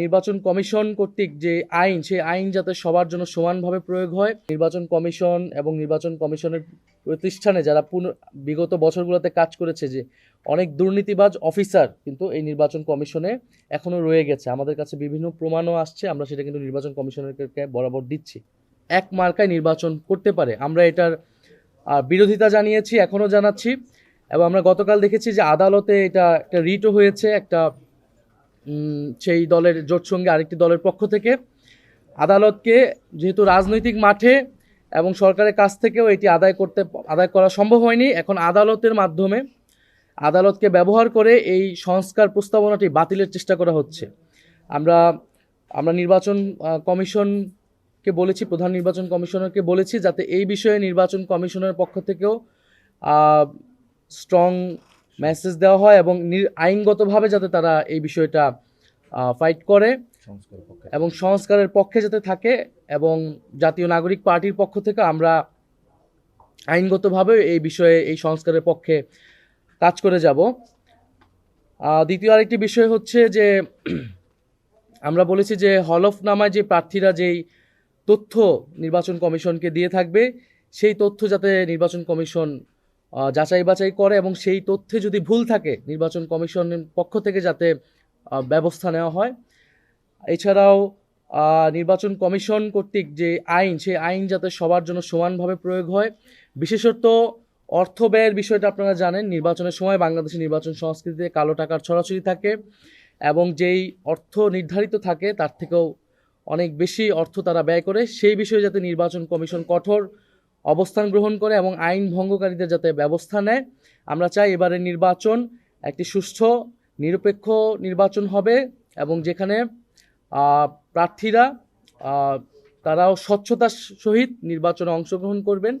নির্বাচন কমিশন কর্তৃক যে আইন, সেই আইন যাতে সবার জন্য সমানভাবে প্রয়োগ হয়, নির্বাচন কমিশন এবং নির্বাচন কমিশনের প্রতিষ্ঠানে যারা পুন, বিগত বছরগুলোতে কাজ করেছে যে অনেক দুর্নীতিবাজ অফিসার কিন্তু এই নির্বাচন কমিশনে এখনও রয়ে গেছে। আমাদের কাছে বিভিন্ন প্রমাণও আসছে, আমরা সেটা কিন্তু নির্বাচন কমিশনের বরাবর দিচ্ছি। এক মার্কায় নির্বাচন করতে পারে। আমরা এটার বিরোধিতা জানিয়েছি এখনও জানাচ্ছি। এবং আমরা গতকাল দেখেছি যে আদালতে এটা একটা রিটও হয়েছে, একটা সেই দলের জোট সঙ্গে আরেকটি দলের পক্ষ থেকে। আদালতকে যেহেতু রাজনৈতিক মাঠে এবং সরকারের কাছ থেকেও এটি আদায় করতে, আদায় করা সম্ভব হয়নি, এখন আদালতের মাধ্যমে আদালতকে ব্যবহার করে এই সংস্কার প্রস্তাবনাটি বাতিলের চেষ্টা করা হচ্ছে। আমরা আমরা নির্বাচন কমিশনকে বলেছি, প্রধান নির্বাচন কমিশনারকে বলেছি, যাতে এই বিষয়ে নির্বাচন কমিশনের পক্ষ থেকেও স্ট্রং মেসেজ দেওয়া হয় এবং আইনগতভাবে যাতে তারা এই বিষয়টা ফাইট করে এবং সংস্কারের পক্ষে যাতে থাকে এবং জাতীয় নাগরিক পার্টির পক্ষ থেকে আমরা আইনগতভাবে এই বিষয়ে এই সংস্কারের পক্ষে কাজ করে যাব। দ্বিতীয় আরেকটি বিষয় হচ্ছে যে আমরা বলেছি যে হলফনামায় যে প্রার্থীরা যেই তথ্য নির্বাচন কমিশনকে দিয়ে থাকবে সেই তথ্য যাতে নির্বাচন কমিশন যাচাই বাছাই করে এবং সেই তথ্যে যদি ভুল থাকে নির্বাচন কমিশনের পক্ষ থেকে যাতে ব্যবস্থা নেওয়া হয়। এছাড়াও নির্বাচন কমিশন কর্তৃক যে আইন, সেই আইন যাতে সবার জন্য সমানভাবে প্রয়োগ হয়। বিশেষত অর্থ ব্যয়ের বিষয়টা আপনারা জানেন, নির্বাচনের সময় বাংলাদেশের নির্বাচন সংস্কৃতিতে কালো টাকার ছড়াছড়ি থাকে এবং যেই অর্থ নির্ধারিত থাকে তার থেকেও অনেক বেশি অর্থ তারা ব্যয় করে। সেই বিষয়ে যাতে নির্বাচন কমিশন কঠোর অবস্থান গ্রহণ করে এবং আইন ভঙ্গকারীদের যাতে ব্যবস্থা নেয়, আমরা চাই এবারের নির্বাচন একটি সুষ্ঠু, নিরপেক্ষ নির্বাচন হবে এবং যেখানে প্রার্থীরা তারাও স্বচ্ছতার সহিত নির্বাচনে অংশগ্রহণ করবেন।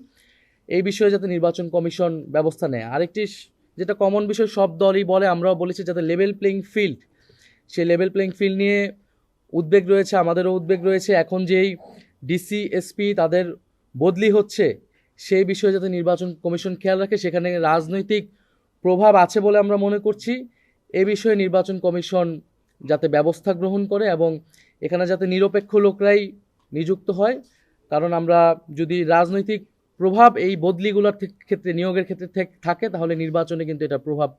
এই বিষয়ে যাতে নির্বাচন কমিশন ব্যবস্থা নেয়। আরেকটি যেটা কমন বিষয়, সব দলই বলে, আমরাও বলেছি যাতে লেভেল প্লেইং ফিল্ড সেই লেভেল প্লেইং ফিল্ড নিয়ে উদ্বেগ রয়েছে, আমাদেরও উদ্বেগ রয়েছে। এখন যেই ডিসি এসপি তাদের বদলি হচ্ছে সেই বিষয়ে যাতে নির্বাচন কমিশন খেয়াল রাখে সেখানে রাজনৈতিক প্রভাব আছে বলে আমরা মনে করছি। এ বিষয়ে নির্বাচন কমিশন যাতে ব্যবস্থা গ্রহণ করে এবং এখানে যাতে নিরপেক্ষ লোকরাই নিযুক্ত হয় কারণ আমরা যদি রাজনৈতিক প্রভাব এই বদলিগুলোর ক্ষেত্রে নিয়োগের ক্ষেত্রে থেক- থাকে তাহলে নির্বাচনে কিন্তু এটা প্রভাব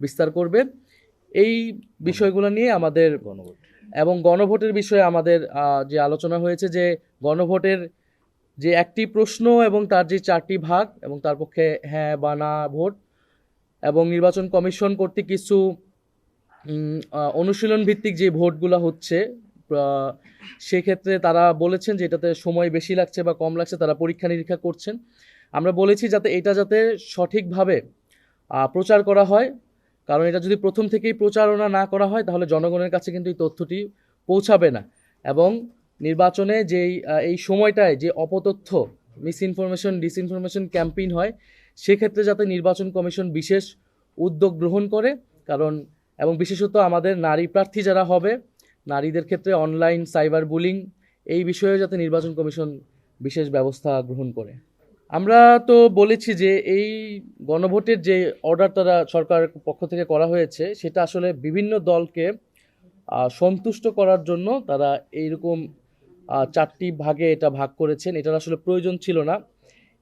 বিস্তার করবে। এই বিষয়গুলো নিয়ে আমাদের গণভোট। এবং গণভোটের বিষয়ে আমাদের যে আলোচনা হয়েছে যে গণভোটের যে একটি প্রশ্ন এবং তার যে চারটি ভাগ এবং তার পক্ষে হ্যাঁ বা না ভোট এবং নির্বাচন কমিশন কর্তৃক কিছু অনুশীলন ভিত্তিক যে ভোটগুলো হচ্ছে সেক্ষেত্রে তারা বলেছেন যে এটাতে সময় বেশি লাগছে বা কম লাগছে, তারা পরীক্ষা নিরীক্ষা করছেন। আমরা বলেছি যাতে এটা যাতে সঠিকভাবে প্রচার করা হয়। কারণ এটা যদি প্রথম থেকেই প্রচারণা না করা হয়, তাহলে জনগণের কাছে কিন্তু এই তথ্যটি পৌঁছাবে না। এবং নির্বাচনে যেই এই সময়টায় যে অপতথ্য মিস ইনফরমেশন ডিসইনফরমেশন ক্যাম্পেইন হয়, সেক্ষেত্রে যাতে নির্বাচন কমিশন বিশেষ উদ্যোগ গ্রহণ করে, কারণ, এবং বিশেষত আমাদের নারী প্রার্থী যারা হবে, নারীদের ক্ষেত্রে অনলাইন সাইবার বুলিং এই বিষয়ে যাতে নির্বাচন কমিশন বিশেষ ব্যবস্থা গ্রহণ করে। আমরা তো বলেছি যে এই গণভোটের যে অর্ডার তারা সরকারের পক্ষ থেকে করা হয়েছে, সেটা আসলে বিভিন্ন দলকে সন্তুষ্ট করার জন্য তারা এইরকম চারটি ভাগে এটা ভাগ করেছেন। এটার আসলে প্রয়োজন ছিল না।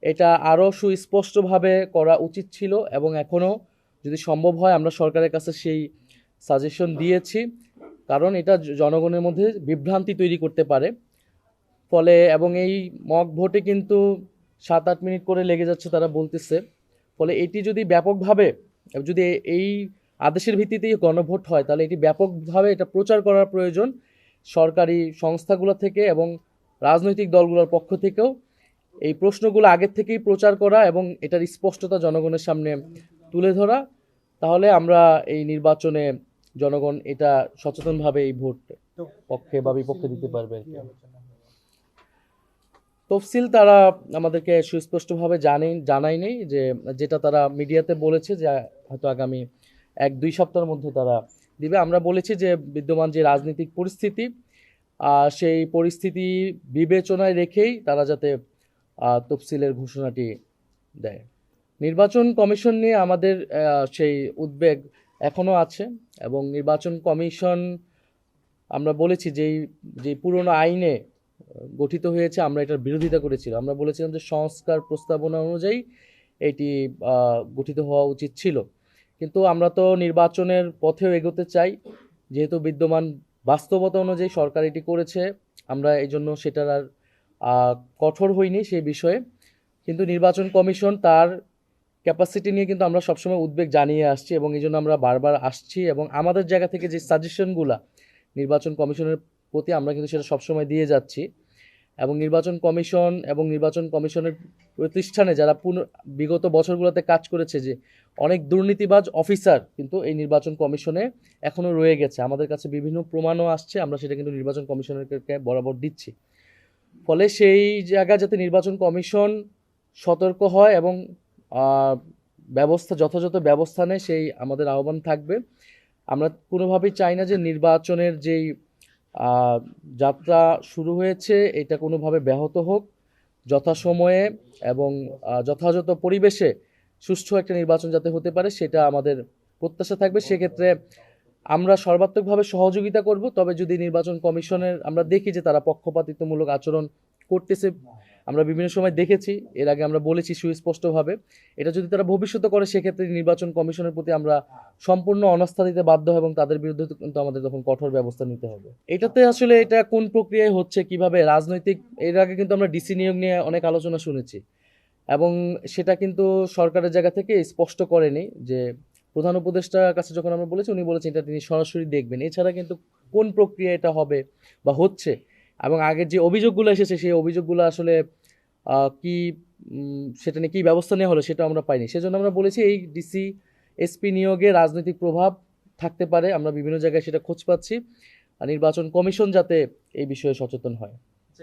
এটা আরও সুস্পষ্টভাবে করা উচিত ছিল এবং এখনও যদি সম্ভব হয় আমরা সরকারের কাছে সেই সাজেশন দিয়েছি। কারণ এটা জনগণের মধ্যে বিভ্রান্তি তৈরি করতে পারে। ফলে এবং এই মক ভোটে কিন্তু সাত আট মিনিট করে লেগে যাচ্ছে তারা বলতেছে। ফলে এটি যদি ব্যাপকভাবে, যদি এই আদেশের ভিত্তিতেই গণভোট হয়, তাহলে এটি ব্যাপকভাবে এটা প্রচার করার প্রয়োজন। সরকারি সংস্থাগুলো থেকে এবং রাজনৈতিক দলগুলোর পক্ষ থেকেও এই প্রশ্নগুলো আগের থেকেই প্রচার করা এবং এটার স্পষ্টতা জনগণের সামনে তুলে ধরা। তাহলে আমরা এই নির্বাচনে জনগণ এটা সচেতনভাবে এই ভোট পক্ষে বা বিপক্ষে দিতে পারবে তফসিল তারা আমাদেরকে সুস্পষ্টভাবে জানেন জানায়নি যে যেটা তারা মিডিয়াতে বলেছে যে হয়তো আগামী এক দুই সপ্তাহের মধ্যে তারা দিবে। আমরা বলেছি যে বিদ্যমান যে রাজনৈতিক পরিস্থিতি সেই পরিস্থিতি বিবেচনায় রেখেই তারা যাতে তফসিলের ঘোষণাটি দেয়। নির্বাচন কমিশন নিয়ে আমাদের সেই উদ্বেগ এখনও আছে এবং নির্বাচন কমিশন, আমরা বলেছি যেই যে পুরনো আইনে গঠিত হয়েছে, আমরা এটার বিরোধিতা করেছিলাম। আমরা বলেছিলাম যে সংস্কার প্রস্তাবনা অনুযায়ী এটি গঠিত হওয়া উচিত ছিল। কিন্তু আমরা তো নির্বাচনের পথেও এগোতে চাই। যেহেতু বিদ্যমান বাস্তবতা অনুযায়ী সরকার এটি করেছে, আমরা এই জন্য সেটার আর কঠোর হইনি সেই বিষয়ে। কিন্তু নির্বাচন কমিশন তার ক্যাপাসিটি নিয়ে কিন্তু আমরা সবসময় উদ্বেগ জানিয়ে আসছি এবং এই জন্য আমরা বারবার আসছি এবং আমাদের জায়গা থেকে যে সাজেশনগুলা নির্বাচন কমিশনের প্রতি আমরা কিন্তু সেটা সবসময় দিয়ে যাচ্ছি। এবং নির্বাচন কমিশন এবং নির্বাচন কমিশনের প্রতিষ্ঠানে যারা পুন, বিগত বছরগুলোতে কাজ করেছে যে অনেক দুর্নীতিবাজ অফিসার কিন্তু এই নির্বাচন কমিশনে এখনও রয়ে গেছে। আমাদের কাছে বিভিন্ন প্রমাণও আসছে, আমরা সেটা কিন্তু নির্বাচন কমিশনের বরাবর দিচ্ছি। ফলে সেই জায়গায় যাতে নির্বাচন কমিশন সতর্ক হয় এবং ব্যবস্থা, যথাযথ ব্যবস্থা নেয়, সেই আমাদের আহ্বান থাকবে। আমরা কোনোভাবেই চাই না যে নির্বাচনের যেই যাত্রা শুরু হয়েছে, এটা কোনোভাবে ব্যাহত হোক, যথাসময়ে এবং যথাযথ পরিবেশে সুষ্ঠু একটা নির্বাচন যাতে হতে পারে, সেটা আমাদের প্রত্যাশা থাকবে। সেক্ষেত্রে আমরা সর্বাত্মকভাবে সহযোগিতা করব, তবে যদি নির্বাচন কমিশনের, আমরা দেখি যে তারা পক্ষপাতিত্বমূলক আচরণ করতেছে আমরা বিভিন্ন সময় দেখেছি, এর আগে আমরা বলেছি সুস্পষ্টভাবে। এটা যদি তারা ভবিষ্যতে করে, সেক্ষেত্রে নির্বাচন কমিশনের প্রতি আমরা সম্পূর্ণ অনাস্থা দিতে বাধ্য এবং তাদের বিরুদ্ধে কিন্তু আমাদের তখন কঠোর ব্যবস্থা নিতে হবে। এটাতে আসলে এটা কোন প্রক্রিয়ায় হচ্ছে, কীভাবে রাজনৈতিক, এর আগে কিন্তু আমরা ডিসি নিয়োগ নিয়ে অনেক আলোচনা শুনেছি। এবং সেটা কিন্তু সরকারের জায়গা থেকে স্পষ্ট করেনি যে প্রধান উপদেষ্টার কাছে যখন আমরা বলেছি, উনি বলেছেন এটা তিনি সরাসরি দেখবেন। এছাড়া কিন্তু কোন প্রক্রিয়া এটা হবে বা হচ্ছে এবং আগের যে অভিযোগগুলো এসেছে সেই অভিযোগগুলো আসলে কি সেটা নিয়ে কী ব্যবস্থা নেওয়া হলো সেটা আমরা পাইনি। সেজন্য আমরা বলেছি এই ডিসি এসপি নিয়োগে রাজনৈতিক প্রভাব থাকতে পারে। আমরা বিভিন্ন জায়গায় সেটা খোঁজ পাচ্ছি। আর নির্বাচন কমিশন যাতে এই বিষয়ে সচেতন হয়। আচ্ছা,